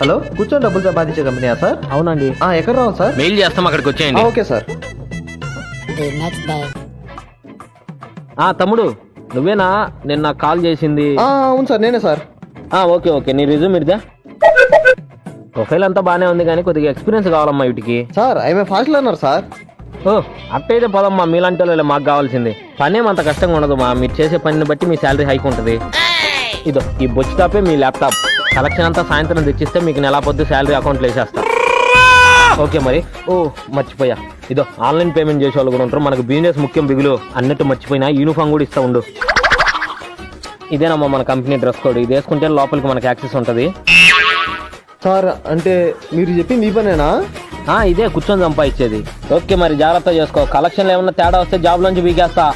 Hello కూర్చొని డబ్బులు సంపాదించే కంపెనీయా సార్? అవునండి. ఆ, ఎక్కడ రావాలి సార్? మెయిల్ చేస్తాం అక్కడికి వచ్చేయండి. Okay sir. ఆ తమ్ముడు నువ్వేనా? నిన్న కాల్ చేసింది. ఆ, అవును సార్ నేనే సార్. ఆ ఓకే ఓకే. నీ రిజ్యూమ్ ఇడిదా ప్రొఫైల్ అంతా బానే ఉంది కానీ కొద్దిగా ఎక్స్పీరియన్స్ కావాలమ్మా వీటికి. Sir I'm fast learner sir. ఓ అట్టయితే పదమ్మా. మీలాంటి వాళ్ళే మాకు కావాల్సింది. పని అంత కష్టంగా ఉండదు మా. మీరు చేసే పనిని బట్టి మీ శాలరీ హైక్ ఉంటుంది. ఇదో ఈ బొచ్చు టాపే మీ ల్యాప్టాప్ కలెక్షన్ అంతా సాయంత్రం తెచ్చిస్తే మీకు నెల పొద్దు శాలరీ అకౌంట్లో వేసేస్తా. ఓకే మరి? ఓ మర్చిపోయా. ఇదో ఆన్లైన్ పేమెంట్ చేసే వాళ్ళు కూడా ఉంటారు. మనకు బిజినెస్ ముఖ్యం బిగులు అన్నట్టు మర్చిపోయినా యూనిఫామ్ కూడా ఇస్తా ఉండు. ఇదేనమ్మా మన కంపెనీ డ్రెస్ కోడ్. ఇది వేసుకుంటే లోపలికి మనకి యాక్సెస్ ఉంటుంది. సార్ అంటే మీరు చెప్పింది ఈ పనేనా? ఆ, ఇదే కూర్చొని సంపాదించేది. ఓకే మరి జాగ్రత్త చేసుకో. కలెక్షన్లు ఏమన్నా తేడా వస్తే జాబ్ నుంచి బీకేస్తా